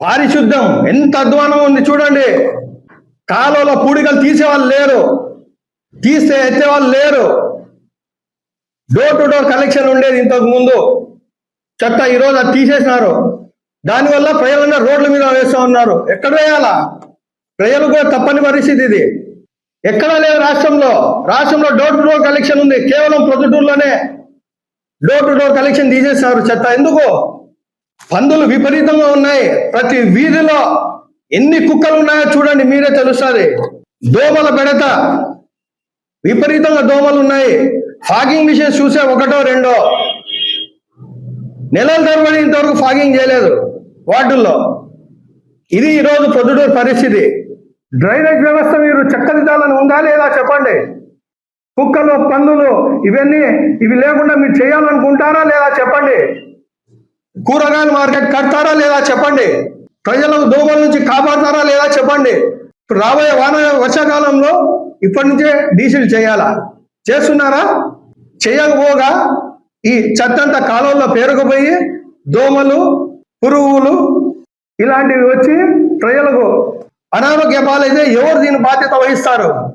పారిశుద్ధం ఎంత అధ్వానం ఉంది చూడండి. కాలువలో పూడికలు తీసేవాళ్ళు లేరు. తీస్తే ఎత్తేవాళ్ళు లేరు. డోర్ టు డోర్ కలెక్షన్ ఉండేది ఇంతకు ముందు. చెత్త ఈరోజు అది తీసేసినారు. దానివల్ల ప్రజలందరూ రోడ్ల మీద వేస్తూ ఉన్నారు. ఎక్కడ వేయాలా? ప్రజలు కూడా తప్పని పరిస్థితి ఇది. ఎక్కడా లేదు రాష్ట్రంలో. రాష్ట్రంలో డోర్ టు డోర్ కలెక్షన్ ఉంది. కేవలం ప్రొద్దుటూరులోనే డోర్ టు డోర్ కలెక్షన్ తీసేస్తారు చెత్త. ఎందుకు? పందులు విపరీతంగా ఉన్నాయి. ప్రతి వీధిలో ఎన్ని కుక్కలు ఉన్నాయో చూడండి మీరే తెలుస్తుంది. దోమల బెడత విపరీతంగా దోమలు ఉన్నాయి. ఫాగింగ్ మిషన్ చూసే ఒకటో రెండో. నెలల తరబడి ఇంతవరకు ఫాగింగ్ చేయలేదు వార్డుల్లో. ఇది ఈరోజు పొద్దుటూరు పరిస్థితి. డ్రైనేజ్ వ్యవస్థ మీరు చక్కదిద్దాలని ఉందా లేదా చెప్పండి. కుక్కలు పందులు ఇవన్నీ ఇవి లేకుండా మీరు చేయాలనుకుంటారా లేదా కూరగాయల మార్కెట్ కడతారా లేదా చెప్పండి? ప్రజలకు దోమల నుంచి కాపాడతారా లేదా చెప్పండి? ఇప్పుడు రాబోయే వాన వర్షాకాలంలో ఇప్పటి నుంచే డీజిల్ చేయాలా? చేస్తున్నారా? చేయకపోగా ఈ చెత్తంతా కాలంలో పేరుకుపోయి దోమలు పురుగులు ఇలాంటివి వచ్చి ప్రజలకు అనారోగ్య పాలైతే ఎవరు దీని బాధ్యత వహిస్తారు?